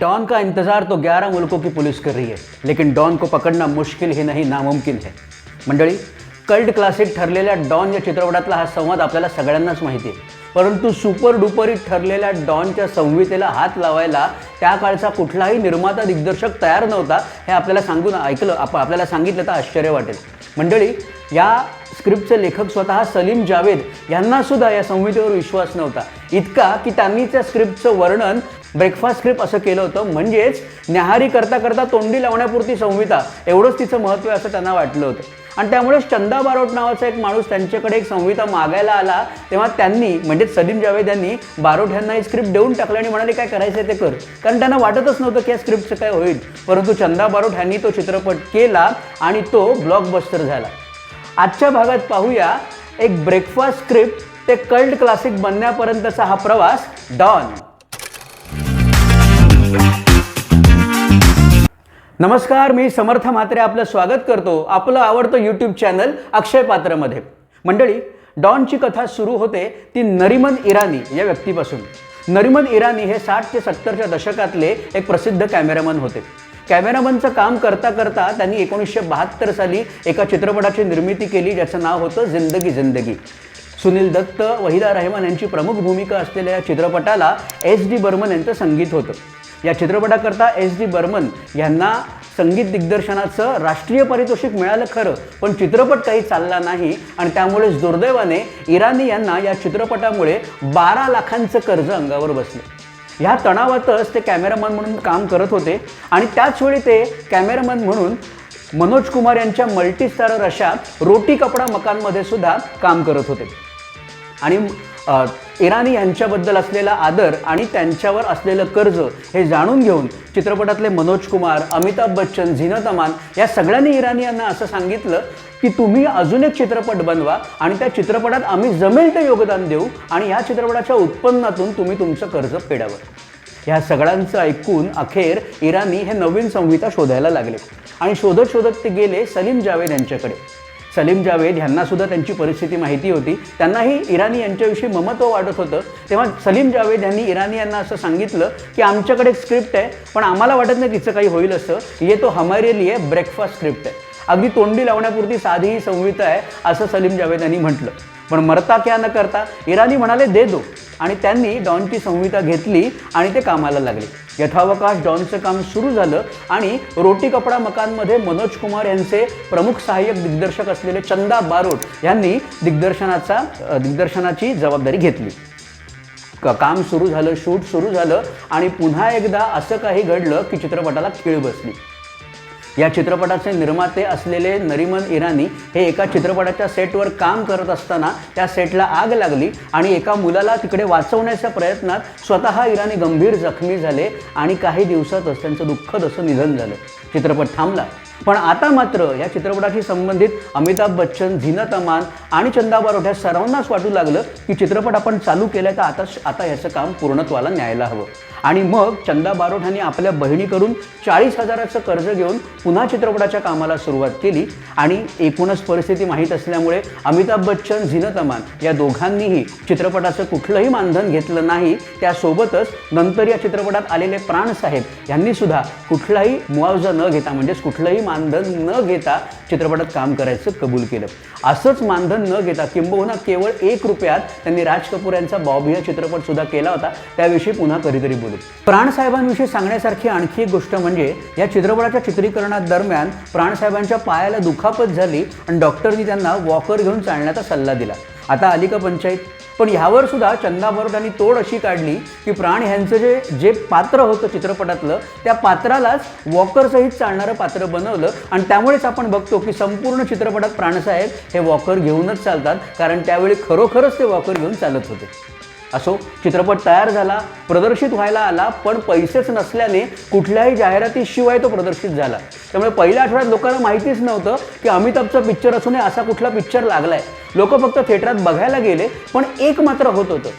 Don का इंतजार तो 11 मुल्कों की पुलिस कर रही है लेकिन डॉन को पकडणं मुश्किल ही नाही नामुमकिन है। मंडळी कल्ड क्लासिक ठरलेल्या डॉन या चित्रपटातला हा संवाद आपल्याला सगळ्यांनाच माहिती आहे. परंतु सुपर डुपरीत ठरलेल्या डॉनच्या संहितेला हात लावायला त्या काळचा कुठलाही निर्माता दिग्दर्शक तयार नव्हता हे आपल्याला सांगून ऐकलं आप आपल्याला सांगितलं तर आश्चर्य वाटेल. मंडळी या स्क्रिप्टचे लेखक स्वतः सलीम जावेद यांना सुद्धा या संहितेवर विश्वास नव्हता. इतका की त्यांनी त्या स्क्रिप्टचं वर्णन ब्रेकफास्ट स्क्रिप्ट असं केलं होतं. म्हणजेच न्याहारी करता करता तोंडी लावण्यापुरती संहिता एवढंच तिचं महत्त्व आहे असं त्यांना वाटलं होतं. आणि त्यामुळेच चंदा बारोट नावाचा एक माणूस त्यांच्याकडे एक संहिता मागायला आला. तेव्हा त्यांनी म्हणजेच सलीम जावेद यांनी बारोट यांना ही स्क्रिप्ट देऊन टाकलं आणि म्हणाले काय करायचं ते कर. कारण त्यांना वाटतच नव्हतं की या स्क्रिप्टचं काय होईल. परंतु चंदा बारोट यांनी तो चित्रपट केला आणि तो ब्लॉकबस्टर झाला. आजच्या भागात पाहूया एक ब्रेकफास्ट स्क्रिप्ट ते कल्ट क्लासिक बनण्यापर्यंतचा हा प्रवास. डॉन. नमस्कार मी समर्थ म्हात्रे आपलं स्वागत करतो आपलं आवडतं यूट्यूब चॅनल अक्षय पात्रमध्ये. मंडळी डॉनची कथा सुरू होते ती नरिमन इराणी या व्यक्तीपासून. नरिमन इराणी हे साठ ते सत्तरच्या दशकातले एक प्रसिद्ध कॅमेरामन होते. कॅमेरामनचं काम करता करता त्यांनी एकोणीसशे बहात्तर साली एका चित्रपटाची निर्मिती केली ज्याचं नाव होतं जिंदगी जिंदगी. सुनील दत्त वहिदा रहमान यांची प्रमुख भूमिका असलेल्या या चित्रपटाला एस डी बर्मन यांचं संगीत होतं. या चित्रपटाकरता एस डी बर्मन यांना संगीत दिग्दर्शनाचं राष्ट्रीय पारितोषिक मिळालं खरं पण चित्रपट काही चालला नाही आणि त्यामुळेच दुर्दैवाने इराणी यांना या चित्रपटामुळे बारा लाखांचं कर्ज अंगावर बसलं. ह्या तणावातच ते कॅमेरामन म्हणून काम करत होते आणि त्याचवेळी ते कॅमेरामन म्हणून मनोज कुमार यांच्या मल्टीस्टारर अशा रोटी कपडा मकानमध्ये सुद्धा काम करत होते. आणि इराणी यांच्याबद्दल असलेला आदर आणि त्यांच्यावर असलेलं कर्ज हे जाणून घेऊन चित्रपटातले मनोज कुमार अमिताभ बच्चन झीनत अमान या सगळ्यांनी इराणी यांना असं सांगितलं की तुम्ही अजून एक चित्रपट बनवा आणि त्या चित्रपटात आम्ही जमेल ते योगदान देऊ आणि ह्या चित्रपटाच्या उत्पन्नातून तुम्ही तुमचं कर्ज फेडावं. ह्या सगळ्यांचं ऐकून अखेर इराणी हे नवीन संहिता शोधायला लागले आणि शोधत शोधत ते गेले सलीम जावेद यांच्याकडे. सलीम जावेद यांनासुद्धा त्यांची परिस्थिती माहिती होती. त्यांनाही इराणी यांच्याविषयी ममत्व वाटत होतं. तेव्हा सलीम जावेद यांनी इराणी यांना असं सांगितलं की आमच्याकडे एक स्क्रिप्ट आहे पण आम्हाला वाटत नाही तिचं काही होईल असं. ये तो हमारे लिए ब्रेकफास्ट स्क्रिप्ट आहे. अगदी तोंडी लावण्यापुरती साधी ही संहिता आहे असं सलीम जावेद यांनी म्हटलं. पण मरता क्या न करता इराणी म्हणाले दे दो. आणि त्यांनी डॉनची संहिता घेतली आणि ते कामाला लागले. यथावकाश डॉनचं काम सुरू झालं आणि रोटी कपडा मकानमध्ये मनोज कुमार यांचे प्रमुख सहाय्यक दिग्दर्शक असलेले चंदा बारोट यांनी दिग्दर्शनाचा दिग्दर्शनाची जबाबदारी घेतली. काम सुरू झालं शूट सुरू झालं आणि पुन्हा एकदा असं काही घडलं की चित्रपटाला खीळ बसली. या चित्रपटाचे निर्माते असलेले नरिमन इराणी हे एका चित्रपटाच्या सेटवर काम करत असताना त्या सेटला आग लागली आणि एका मुलाला तिकडे वाचवण्याच्या प्रयत्नात स्वतः इराणी गंभीर जखमी झाले आणि काही दिवसातच त्यांचं दुःखद असं निधन झालं. चित्रपट थांबला. पण आता मात्र या चित्रपटाशी संबंधित अमिताभ बच्चन झीना तमान आणि चंदा बारोठ्या सर्वांनाच वाटू लागलं की चित्रपट आपण चालू केलं तर आता आता याचं काम पूर्णत्वाला न्यायला हवं. आणि मग चंदा बारोट यांनी आपल्या बहिणीकडून चाळीस हजाराचं कर्ज घेऊन पुन्हा चित्रपटाच्या कामाला सुरुवात केली आणि एकूणच परिस्थिती माहीत असल्यामुळे अमिताभ बच्चन झीनत अमान या दोघांनीही चित्रपटाचं कुठलंही मानधन घेतलं नाही. त्यासोबतच नंतर या चित्रपटात आलेले प्राणसाहेब यांनी सुद्धा कुठलाही मुआवजा न घेता म्हणजेच कुठलंही मानधन न घेता चित्रपटात काम करायचं कबूल केलं. असंच मानधन न घेता किंबहुना केवळ एक रुपयात त्यांनी राज कपूर यांचा बॉबी हा चित्रपट सुद्धा केला होता. त्याविषयी पुन्हा कधीतरी बोलू. प्राणसाहेबांविषयी सांगण्यासारखी आणखी एक गोष्ट म्हणजे या चित्रपटाच्या चित्रीकरणा दरम्यान प्राणसाहेबांच्या पायाला दुखापत झाली आणि डॉक्टरनी त्यांना वॉकर घेऊन चालण्याचा सल्ला दिला. आता आली का पंचायत? पण ह्यावर सुद्धा चंदा बारोट तोड अशी काढली की प्राण ह्यांचं जे जे पात्र होतं चित्रपटातलं त्या पात्रालाच वॉकरसहित चालणारं पात्र बनवलं. आणि त्यामुळेच आपण बघतो की संपूर्ण चित्रपटात प्राणसाहेब हे वॉकर घेऊनच चालतात कारण त्यावेळी खरोखरच ते वॉकर घेऊन चालत होते. असो चित्रपट तयार झाला प्रदर्शित व्हायला आला पण पैसेच नसल्याने कुठल्याही जाहिरातीशिवाय तो प्रदर्शित झाला. त्यामुळे पहिल्या आठवड्यात लोकांना माहितीच नव्हतं की अमिताभचा पिक्चर असूनही असा कुठला पिक्चर लागलाय. लोक फक्त थिएटरात बघायला गेले पण एक मात्र होत होतं.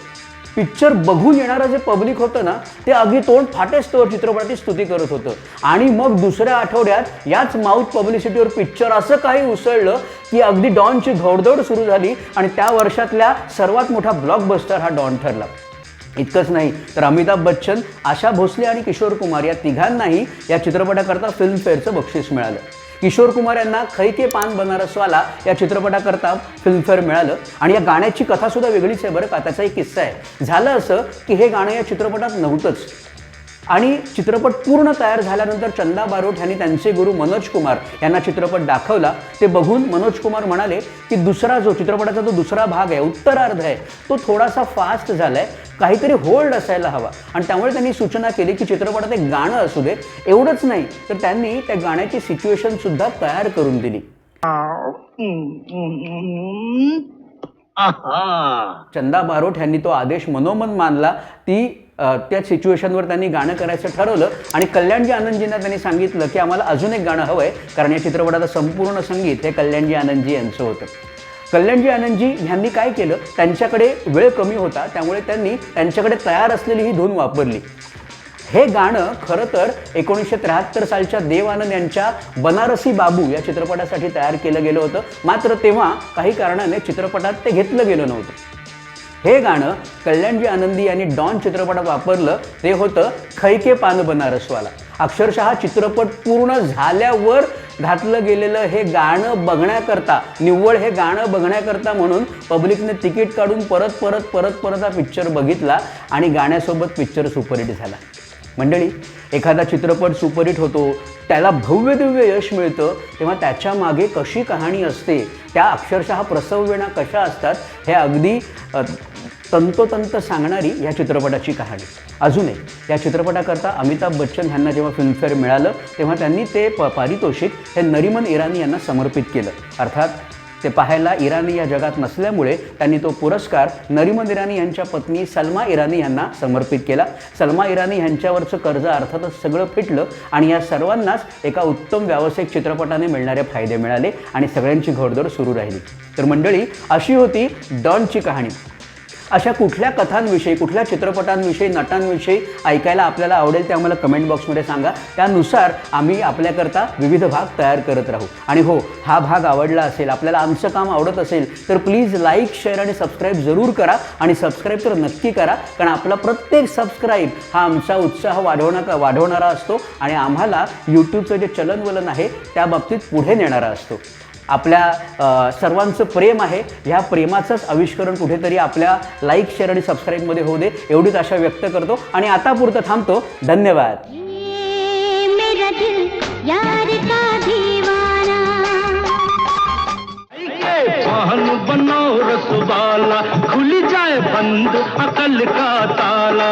पिक्चर बघून येणारं जे पब्लिक होतं ना ते अगदी तोंड फाटेच चित्रपटाची स्तुती करत होतं. आणि मग दुसऱ्या आठवड्यात याच माउथ पब्लिसिटीवर पिक्चर असं काही उसळलं की अगदी डॉनची घोडदौड सुरू झाली आणि त्या वर्षातल्या सर्वात मोठा ब्लॉकबस्टर हा डॉन ठरला. इतकंच नाही तर अमिताभ बच्चन आशा भोसले आणि किशोर कुमार या तिघांनाही या चित्रपटाकरता फिल्मफेअरचं बक्षीस मिळालं. किशोर कुमार यांना खैके पान बनारसवाला या चित्रपटाकरता फिल्मफेअर मिळालं. आणि या गाण्याची कथासुद्धा वेगळीच आहे बरं का. त्याचा एक किस्सा आहे. झालं असं की हे गाणं या चित्रपटात नव्हतंच. आणि चित्रपट पूर्ण तयार झाल्यानंतर चंदा बारोट यांनी त्यांचे गुरु मनोज कुमार यांना चित्रपट दाखवला. ते बघून मनोज कुमार म्हणाले की दुसरा जो चित्रपटाचा जो दुसरा भाग आहे उत्तरार्ध आहे तो थोडासा फास्ट झालाय. काहीतरी होल्ड असायला हवा. आणि त्यामुळे त्यांनी सूचना केली की चित्रपटात एक गाणं असू दे. एवढंच नाही तर त्यांनी त्या गाण्याची सिच्युएशन सुद्धा तयार करून दिली. चंदा बारोट यांनी तो आदेश मनोमन मानला. ती त्या सिच्युएशनवर त्यांनी गाणं करायचं ठरवलं. आणि कल्याणजी आनंदजींना त्यांनी सांगितलं की आम्हाला अजून एक गाणं हवं आहे कारण या चित्रपटाचं संपूर्ण संगीत हे कल्याणजी आनंदजी यांचं होतं. कल्याणजी आनंदजी ह्यांनी काय केलं? त्यांच्याकडे वेळ कमी होता त्यामुळे त्यांनी त्यांच्याकडे तयार असलेली ही धून वापरली. हे गाणं खरं तर एकोणीसशे त्र्याहत्तर सालच्या देव आनंद यांच्या बनारसी बाबू या चित्रपटासाठी तयार केलं गेलं होतं. मात्र तेव्हा काही कारणाने चित्रपटात ते घेतलं गेलं नव्हतं. हे गाणं कल्याणजी आनंदी यांनी डॉन चित्रपटात वापरलं. ते होतं खैके पान बनारसवाला. अक्षरशः हा चित्रपट पूर्ण झाल्यावर घातलं गेलेलं हे गाणं बघण्याकरता निव्वळ हे गाणं बघण्याकरता म्हणून पब्लिकने तिकीट काढून परत परत परत परत हा पिक्चर बघितला आणि गाण्यासोबत पिक्चर सुपरहिट झाला. मंडळी एखादा चित्रपट सुपरहिट होतो त्याला भव्य दिव्य यश मिळतं तेव्हा त्याच्यामागे कशी कहाणी असते त्या अक्षरशः प्रसववेणा कशा असतात हे अगदी तंतोतंत सांगणारी या चित्रपटाची कहाणी. अजूनही या चित्रपटाकरता अमिताभ बच्चन यांना जेव्हा फिल्मफेअर मिळालं तेव्हा त्यांनी ते प पारितोषिक हे नरिमन इराणी यांना समर्पित केलं. अर्थात ते पाहायला इराणी या जगात नसल्यामुळे त्यांनी तो पुरस्कार नरिमन इराणी यांच्या पत्नी सलमा इराणी यांना समर्पित केला. सलमा इराणी यांच्यावरचं कर्ज अर्थातच सगळं फिटलं आणि या सर्वांनाच एका उत्तम व्यावसायिक चित्रपटाने मिळणारे फायदे मिळाले आणि सगळ्यांची घोडदौड सुरू राहिली. तर मंडळी अशी होती डॉनची कहाणी. अशा कुठल्या कथांविषयी कुठल्या चित्रपटांविषयी नटांविषयी ऐकायला आपल्याला आवडेल ते आम्हाला कमेंट बॉक्समध्ये सांगा. त्यानुसार आम्ही आपल्याकरता विविध भाग तयार करत राहू. आणि हो हा भाग आवडला असेल आपल्याला आमचं काम आवडत असेल तर प्लीज लाईक शेअर आणि सबस्क्राईब जरूर करा. आणि सबस्क्राईब तर नक्की करा कारण आपला प्रत्येक सबस्क्राईब हा आमचा उत्साह वाढवणार वाढवणारा असतो. आणि आम्हाला यूट्यूबचं जे चलनवलन आहे त्या बाबतीत पुढे नेणारा असतो. आपल्या सर्वांचं प्रेम आहे ह्या प्रेमाचंच आविष्करण कुठेतरी आपल्या लाईक शेअर आणि सबस्क्राईबमध्ये होऊ दे एवढीच आशा व्यक्त करतो. आणि आता पुरतं थांबतो. धन्यवाद. ये मेरा दिल यार का दीवाना? बनो खुल जाए बंद अकल का ताला।